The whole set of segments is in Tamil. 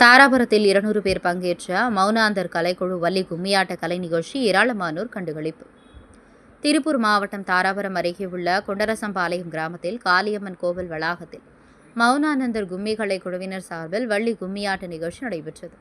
தாராபுரத்தில் இருநூறு பேர் பங்கேற்ற மௌனாந்தர் கலைக்குழு வள்ளி கும்மியாட்ட கலை நிகழ்ச்சி ஏராளமானோர் கண்டுகளிப்பு. திருப்பூர் மாவட்டம் தாராபுரம் அருகே உள்ள கொண்டரசம்பாளையம் கிராமத்தில் காளியம்மன் கோவில் வளாகத்தில் மௌனானந்தர் கும்மி கலை குழுவினர் சார்பில் வள்ளி கும்மியாட்ட நிகழ்ச்சி நடைபெற்றது.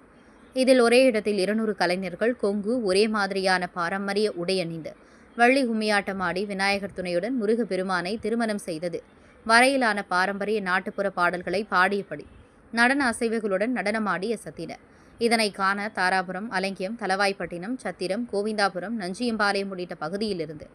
இதில் ஒரே இடத்தில் இருநூறு கலைஞர்கள் கொங்கு ஒரே மாதிரியான பாரம்பரிய உடை அணிந்து வள்ளி கும்மியாட்டம் ஆடி விநாயகர் துணையுடன் முருகப்பெருமானை திருமணம் செய்தது. வரையிலான பாரம்பரிய நாட்டுப்புற பாடல்களை பாடியபடி நடன அசைவுகளுடன் நடனமாடி அசத்தினர் இதனை காண தாராபுரம் அலங்கியம் தலவாய்ப்பட்டினம் சத்திரம் கோவிந்தாபுரம் நஞ்சியம்பாளையம் உள்ளிட்ட பகுதியிலிருந்து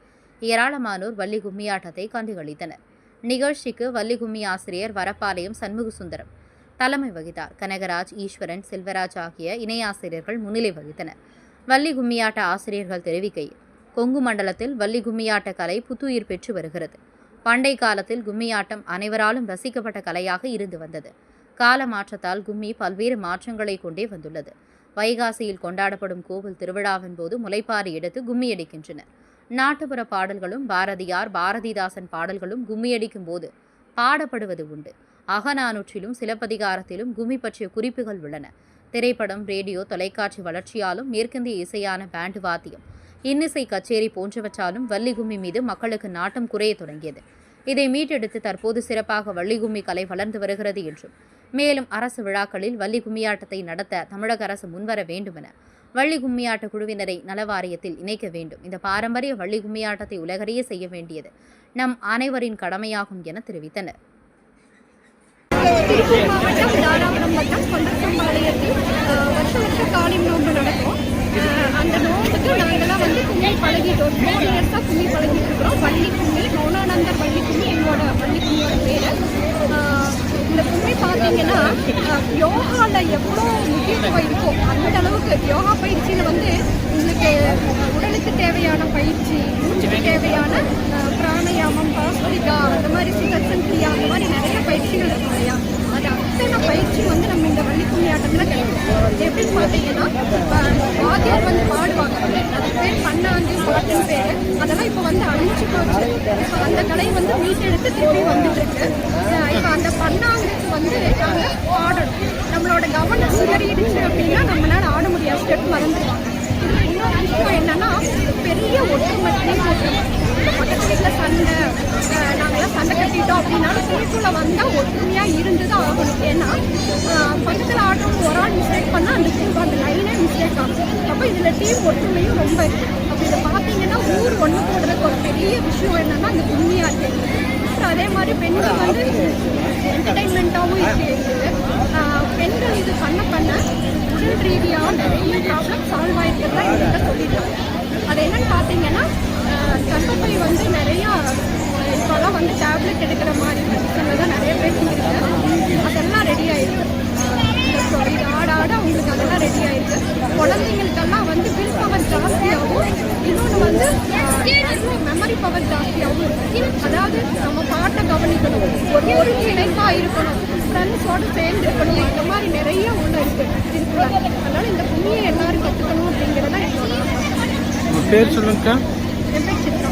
ஏராளமானோர் வள்ளி கும்மியாட்டத்தை கண்டுகளித்தனர். நிகழ்ச்சிக்கு வள்ளி கும்மி ஆசிரியர் வரப்பாளையம் சண்முக சுந்தரம் தலைமை வகித்தார். கனகராஜ் ஈஸ்வரன் செல்வராஜ் ஆகிய இணையாசிரியர்கள் முன்னிலை வகித்தனர். வள்ளி கும்மியாட்ட ஆசிரியர்கள் தெரிவிக்கையில் கொங்கு மண்டலத்தில் வள்ளி கும்மியாட்ட கலை புத்துயிர் பெற்று வருகிறது. பண்டை காலத்தில் கும்மியாட்டம் அனைவராலும் ரசிக்கப்பட்ட கலையாக இருந்து வந்தது. கால மாற்றத்தால் கும்மி பல்வேறு மாற்றங்களை கொண்டே வந்துள்ளது. வைகாசியில் கொண்டாடப்படும் கோவில் திருவிழாவின் போது முளைப்பாரி எடுத்து கும்மி அடிக்கின்றனர் நாட்டுப்புற பாடல்களும் பாரதியார் பாரதிதாசன் பாடல்களும் கும்மியடிக்கும் போது பாடப்படுவது உண்டு. அகநானூற்றிலும் சிலப்பதிகாரத்திலும் கும்மி பற்றிய குறிப்புகள் உள்ளன. திரைப்படம் ரேடியோ தொலைக்காட்சி வளர்ச்சியாலும் மேற்கிந்திய இசையான பேண்டு வாத்தியம் இன்னிசை கச்சேரி போன்றவற்றாலும் வள்ளி கும்மி மீது மக்களுக்கு நாட்டம் குறைய தொடங்கியது. இதை மீட்டெடுத்து தற்போது சிறப்பாக வள்ளி கும்மி கலை வளர்ந்து வருகிறது என்றும் மேலும் அரசு விழாக்களில் வள்ளி கும்மியாட்டத்தை நடத்த தமிழக அரசு முன்வர வேண்டுமென வள்ளி கும்மியாட்ட குழுவினரை நலவாரியத்தில் இணைக்க வேண்டும் இந்த பாரம்பரிய வள்ளி கும்மியாட்டத்தை உலகறிய செய்ய வேண்டியது நம் அனைவரின் கடமையாகும் என தெரிவித்தனர் திருப்பூர் மாவட்டம் தாராபுரம் வட்டம் கொண்டசம்பாளையத்தில் நோன்பு நடக்கும் அந்த நோன்புக்கு வந்து கும்மி பழகிட்டோம் ஃபோர் இயர்ஸாக கும்மி பழகிட்டு இருக்கிறோம் வள்ளி கும்மி மௌனானந்தர் வள்ளி கும்மி எங்களோட வள்ளி கும்மியோட பேர் பார்த்தீங்கன்னா யோகாவில் எவ்வளோ முக்கியத்துவம் இருக்கோ அந்த அளவுக்கு யோகா பயிற்சியில் வந்து உங்களுக்கு உடலுக்கு தேவையான பயிற்சி மூச்சுக்கு தேவையான பிராணயாமம் பிராணாயாமம் அந்த மாதிரி சுதர்சன் கிரியா அந்த மாதிரி நிறைய பயிற்சிகள் இருக்கும் இல்லையா? அது அத்தனை பயிற்சி வந்து நம்ம இந்த வள்ளி கும்மியாட்டத்தில் கிடைக்கும். எப்படின்னு பார்த்தீங்கன்னா இப்போ வாத்தியார் வந்து பாடுவாங்க. அது பேர் பண்ணாந்து பாட்டுன்னு பேர். அதெல்லாம் இப்போ வந்து அழிஞ்சு போச்சு. இப்போ அந்த கலை வந்து மீட்டெடுத்து திருப்பி வந்துட்டு இருக்கு. அப்படின்னா நம்மளால ஆட முடியாது. ஸ்டெப் மறந்துடுவாங்க. இன்னொரு விஷயம் என்னன்னா பெரிய ஒற்றுமை பக்கத்து வீட்டில் சண்டை நாங்களாம் சண்டை கட்டிட்டோம் அப்படின்னாலும் குழுக்குள்ள வந்தால் ஒற்றுமையாக இருந்து தான் ஆகணும். ஏன்னா பக்கத்தில் ஆடுறவங்க ஒரு ஆள் மிஸ்டேக் பண்ணால் அந்த குழு அந்த லைனே மிஸ்டேக் ஆகும். அப்போ இதில் டீம் ஒற்றுமையும் ரொம்ப இருக்குது அப்போ இதை பார்த்தீங்கன்னா ஊர் ஒன்று போடுறதுக்கு ஒரு பெரிய விஷயம் என்னன்னா இந்த கும்மியாக இருக்குது அப்புறம் அதே மாதிரி பெண்கள் வந்து என்டர்டைன்மெண்ட்டாகவும் இருக்குது பெண்கள் இது பண்ண பண்ண உடல் ரீதியாக நிறைய ப்ராப்ளம் சால்வ் ஆயிருக்கிறதா எங்கள்கிட்ட சொல்லிட்டாங்க அது என்னன்னு பார்த்தீங்கன்னா கர்ப்பப்பை வந்து நிறையா இப்போலாம் வந்து டேப்லெட் எடுக்கிற மாதிரி மெடிசன் தான் நிறைய பேருக்கு இருக்கு அதெல்லாம் ரெடி ஆயிருக்கு. ஸோ இது ஆட ஆட அவங்களுக்கு அதெல்லாம் ரெடி ஆயிருக்கு. குழந்தைங்களுக்கெல்லாம் வந்து வில் பவர் ஜாஸ்தியாகவும் இன்னொன்று வந்து மெமரி பவர் ஜாஸ்தியாகவும் அதாவது நம்ம பாட்டை கவனிக்கணும். ஒரு ஒரு இணைப்பாக இருக்கணும் ஃப்ரெண்ட்ஸோடு சேர்ந்து இருக்கணும் அந்த மாதிரி நிறைய உள்ள இருக்கு இருக்குல்ல அதனால இந்த கும்மியை எல்லாரும் கற்றுக்கணும் அப்படிங்கிறத என்னோட ஆசை. உங்கள் பேர் சொல்லுங்கக்கா என் பேர் சித்ரா